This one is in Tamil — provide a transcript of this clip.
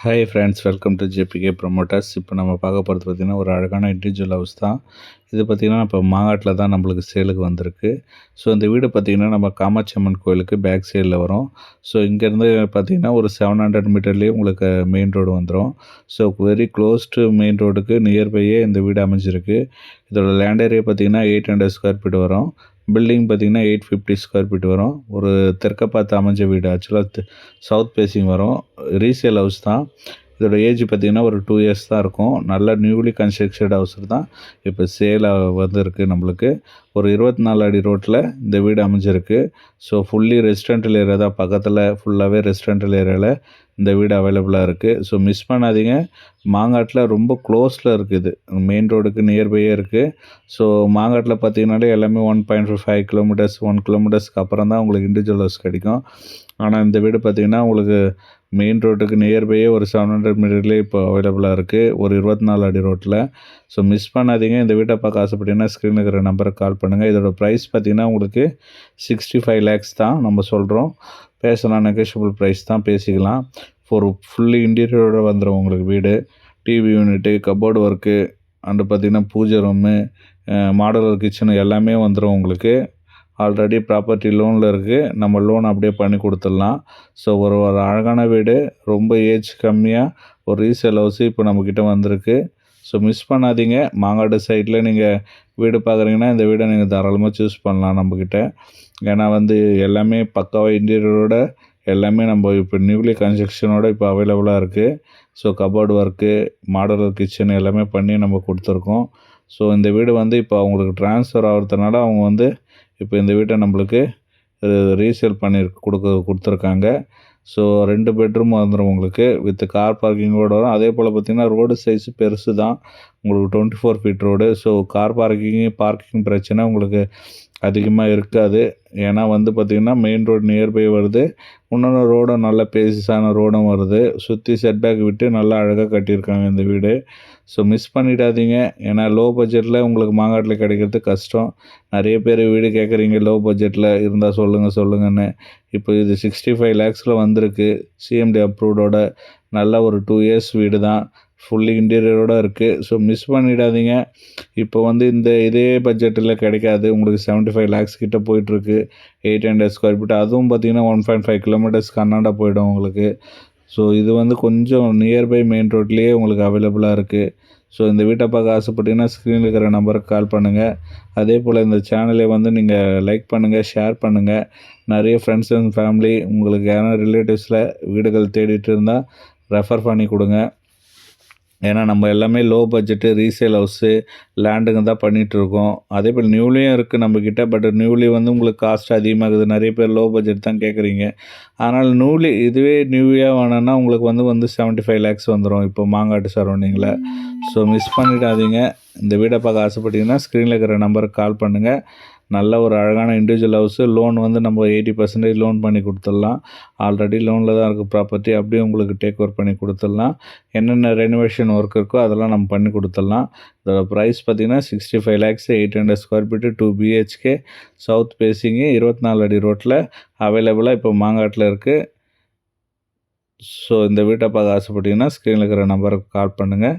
Hi friends welcome to JBK promoters இப்போ நம்ம பார்க்க போகிறது பார்த்திங்கன்னா ஒரு அழகான இண்டிவிஜுவல் ஹவுஸ் தான். இது பார்த்திங்கன்னா இப்போ மாங்காட்டில் தான் நம்மளுக்கு சேலுக்கு வந்திருக்கு. ஸோ இந்த வீடு பார்த்திங்கன்னா நம்ம காமாட்சி அம்மன் கோயிலுக்கு பேக் சைடில் வரும். ஸோ இங்கேருந்து பார்த்திங்கன்னா ஒரு செவன் ஹண்ட்ரட் மீட்டர்லேயே உங்களுக்கு மெயின் ரோடு வந்துடும் so very close to main ரோடுக்கு நியர்பையே இந்த வீடு அமைஞ்சிருக்கு. இதோட லேண்ட் ஏரியா பார்த்திங்கன்னா எயிட் ஹண்ட்ரட் ஸ்கொயர் ஃபீட் வரும். பில்டிங் பார்த்திங்கன்னா எயிட் ஃபிஃப்டி ஸ்கொயர் ஃபீட் வரும். ஒரு தெற்க பார்த்து அமைஞ்ச வீடு. ஆக்சுவலாக சவுத் ஃபேஸிங் வரும். ரீசேல் ஹவுஸ் தான். இதோட ஏஜ் பார்த்திங்கன்னா ஒரு டூ இயர்ஸ் தான் இருக்கும். நல்ல நியூலி கன்ஸ்ட்ரக்ஷட் ஹவுஸ் தான். இப்போ சேலாக வந்திருக்கு நம்மளுக்கு. ஒரு இருபத்தி நாலு அடி ரோட்டில் இந்த வீடு அமைஞ்சிருக்கு. ஸோ ஃபுல்லி ரெசிடென்டல் ஏரியா தான். பக்கத்தில் ஃபுல்லாகவே ரெசிடென்டல் ஏரியாவில் இந்த வீடு அவைலபிளாக இருக்குது ஸோ மிஸ் பண்ணாதீங்க. மாங்காட்டில் ரொம்ப க்ளோஸில் இருக்குது மெயின் ரோடுக்கு நியர்பையே இருக்குது ஸோ மாங்காட்டில் பார்த்தீங்கன்னாலே எல்லாமே one point five kilometres one கிலோமீட்டர்ஸ்க்கு அப்புறம் தான் உங்களுக்கு இண்டிவிஜுவல் ஹவுஸ் கிடைக்கும். ஆனால் இந்த வீடு பார்த்திங்கன்னா உங்களுக்கு மெயின் ரோட்டுக்கு நியர்பையே ஒரு செவன் ஹண்ட்ரட் மீட்டர்லேயே இப்போ அவைலபிளாக இருக்குது ஒரு இருபத்தி நாலு அடி ரோட்டில் ஸோ மிஸ் பண்ணாதீங்க. இந்த வீட்டை பார்க்க ஆசைப்பட்டீங்கன்னா ஸ்க்ரீனில் இருக்கிற நம்பருக்கு கால் பண்ணுங்கள் இதோட ப்ரைஸ் பார்த்திங்கன்னா உங்களுக்கு சிக்ஸ்டி ஃபைவ் லேக்ஸ் தான் நம்ம சொல்கிறோம் பேசலாம் நெகோஷியபிள் ப்ரைஸ் தான். பேசிக்கலாம். ஒரு ஃபுல்லி இன்டீரியரோடு வந்துடும் உங்களுக்கு வீடு. TV unit cupboard work and பார்த்திங்கன்னா பூஜை ரூமு மாடலர் கிச்சனு எல்லாமே வந்துடும் உங்களுக்கு. ஆல்ரெடி ப்ராப்பர்ட்டி லோனில் இருக்குது நம்ம லோன் அப்படியே பண்ணி கொடுத்துடலாம். ஸோ ஒரு ஒரு அழகான வீடு ரொம்ப ஏஜ் கம்மியாக ஒரு ரீசேல் ஹவுஸு இப்போ நம்மக்கிட்ட வந்திருக்கு. ஸோ மிஸ் பண்ணாதீங்க. மாங்காடு சைடில் நீங்கள் வீடு பார்க்குறீங்கன்னா இந்த வீடை நீங்கள் தாராளமாக சூஸ் பண்ணலாம் நம்மக்கிட்ட ஏன்னா வந்து எல்லாமே பக்காவாக இன்டீரியரோட எல்லாமே நம்ம இப்போ நியூலி கன்ஸ்ட்ரக்ஷனோட இப்போ அவைலபிளாக இருக்குது so cupboard work modular kitchen எல்லாமே பண்ணி நம்ம கொடுத்துருக்கோம். ஸோ இந்த வீடு வந்து இப்போ அவங்களுக்கு ட்ரான்ஸ்ஃபர் ஆகிறதுனால அவங்க வந்து இப்போ இந்த வீட்டை நம்மளுக்கு ரீசேல் பண்ணி கொடுக்க கொடுத்துருக்காங்க. ஸோ ரெண்டு பெட்ரூம் வந்துடும் உங்களுக்கு வித் கார் பார்க்கிங்கோடு வரும். அதே போல் பார்த்திங்கன்னா ரோடு சைஸ் பெருசு தான். உங்களுக்கு twenty four feet road so car parking parking பிரச்சனை உங்களுக்கு அதிகமாக இருக்காது. ஏன்னா வந்து பார்த்திங்கன்னா மெயின் ரோடு நியர்பை வருது. இன்னொன்று ரோடும் நல்ல பேசிஸான ரோடும் வருது. சுற்றி செட்பேக் விட்டு நல்லா அழகாக கட்டியிருக்காங்க இந்த வீடு. ஸோ மிஸ் பண்ணிடாதீங்க. ஏன்னா லோ பட்ஜெட்டில் உங்களுக்கு மாங்காட்டில் கிடைக்கிறது கஷ்டம். நிறைய பேர் வீடு கேட்குறீங்க லோ பட்ஜெட்டில் இருந்தால் சொல்லுங்கள் சொல்லுங்கன்னு. இப்போ இது சிக்ஸ்டி ஃபைவ் லேக்ஸில் வந்திருக்கு. சிஎம்டி அப்ரூவ்டோட நல்ல ஒரு டூ இயர்ஸ் வீடு தான் ஃபுல்லி இன்டீரியரோடு இருக்குது ஸோ மிஸ் பண்ணிடாதீங்க. இப்போ வந்து இந்த இதே பட்ஜெட்டில் கிடைக்காது. உங்களுக்கு செவன்ட்டி ஃபைவ் லேக்ஸ் கிட்ட போயிட்டுருக்கு. எயிட் ஹண்ட்ரட் ஸ்கொயர் ஃபீட் அதுவும் பார்த்தீங்கன்னா one point five kilometres Karnataka போயிடும் உங்களுக்கு. ஸோ இது வந்து கொஞ்சம் நியர்பை மெயின் ரோட்லேயே உங்களுக்கு அவைலபிளாக இருக்குது ஸோ இந்த வீட்டை பார்க்க ஆசைப்பட்டீங்கன்னா ஸ்க்ரீனில் இருக்கிற நம்பருக்கு கால் பண்ணுங்கள் அதே போல் இந்த சேனலை வந்து நீங்கள் லைக் பண்ணுங்கள் ஷேர் பண்ணுங்கள் நிறைய ஃப்ரெண்ட்ஸ் அண்ட் ஃபேமிலி உங்களுக்கு யாரும் ரிலேட்டிவ்ஸில் வீடுகள் தேடிட்டு இருந்தால் ரெஃபர் பண்ணி கொடுங்க. ஏன்னா நம்ம எல்லாமே லோ பட்ஜெட்டு ரீசேல் ஹவுஸு லேண்டுங்க தான் பண்ணிகிட்ருக்கோம் அதே போல் நியூலியும் இருக்குது நம்மக்கிட்ட பட் நியூலி வந்து உங்களுக்கு காஸ்ட் அதிகமாகுது. நிறைய பேர் லோ பட்ஜெட் தான் கேட்குறீங்க. ஆனால் நூலி இதுவே நியூவியாக வேணும்னா உங்களுக்கு வந்து வந்து செவன்ட்டி ஃபைவ் லேக்ஸ் வந்துடும் இப்போ மாங்காட்டு சரௌண்டிங்கில் ஸோ மிஸ் பண்ணிடாதீங்க. இந்த வீடை பார்க்க ஆசைப்பட்டீங்கன்னா ஸ்க்ரீனில் இருக்கிற நம்பருக்கு கால் பண்ணுங்கள் நல்ல ஒரு அழகான இண்டிவிஜுவல் ஹவுஸு லோன் வந்து நம்ம எயிட்டி பர்சன்டேஜ் லோன் பண்ணி கொடுத்துடலாம். ஆல்ரெடி லோனில் தான் இருக்குது ப்ராப்பர்ட்டி அப்படியே உங்களுக்கு டேக் ஓவர் பண்ணி கொடுத்துடலாம். என்னென்ன ரெனோவேஷன் ஒர்க் இருக்கோ அதெல்லாம் நம்ம பண்ணி கொடுத்துடலாம். இதோட ப்ரைஸ் பார்த்திங்கன்னா sixty five lakhs eight hundred square feet two BHK south facing இருபத்தி நாலு அடி ரோட்டில் அவைலபிளாக இப்போ மாங்காட்டில் இருக்குது ஸோ இந்த வீட்டை பார்க்க ஆசைப்பட்டீங்கன்னா ஸ்க்ரீனில் இருக்கிற நம்பருக்கு கால் பண்ணுங்கள்